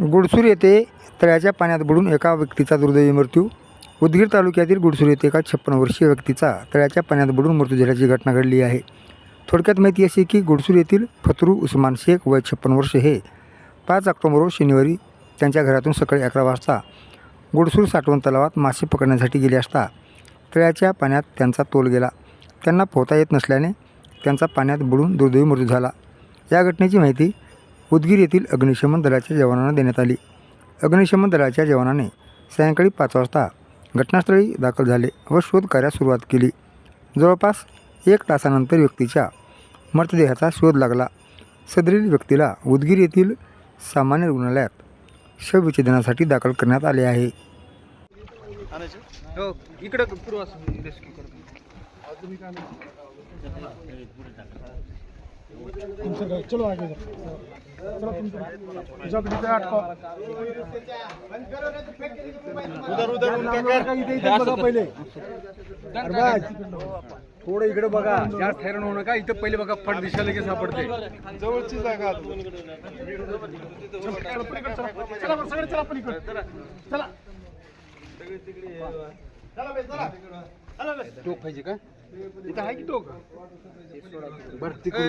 गुडसूर येथे तळ्याच्या पाण्यात बुडून एका व्यक्तीचा दुर्दैवी मृत्यू. उदगीर तालुक्यातील गुडसूर येथे एका छप्पन वर्षीय व्यक्तीचा तळ्याच्या पाण्यात बुडून मृत्यू झाल्याची घटना घडली आहे. थोडक्यात माहिती अशी की गुडसूर येथील फतरू उस्मान शेख वय छप्पन वर्ष हे पाच ऑक्टोबर रोज शनिवारी त्यांच्या घरातून सकाळी अकरा वाजता गुडसूर साठवण तलावात मासे पकडण्यासाठी गेले असता तळ्याच्या पाण्यात त्यांचा तोल गेला. त्यांना पोहता येत नसल्याने त्यांचा पाण्यात बुडून दुर्दैवी मृत्यू झाला. या घटनेची माहिती उदगीर येथील अग्निशमन दलाच्या जवानांना देण्यात आली. अग्निशमन दलाच्या जवानाने सायंकाळी पाच वाजता घटनास्थळी दाखल झाले व शोध कार्यास सुरुवात केली. जवळपास एक तासानंतर व्यक्तीच्या मृतदेहाचा शोध लागला. सदरील व्यक्तीला उदगीर येथील सामान्य रुग्णालयात शवविच्छेदनासाठी दाखल करण्यात आले आहे. हो इकडं उधर उधर पहिले थोडं इकडे बघा जास्त हैराण होऊ नका इथं पहिले बघा फट दिशा लगेच सापडते जवळची जागा चला. पलीकडे चला चला. बरं, सगळे चला पलीकडे चला. टोक पाहिजे का? इथं आहे की टोक? बरं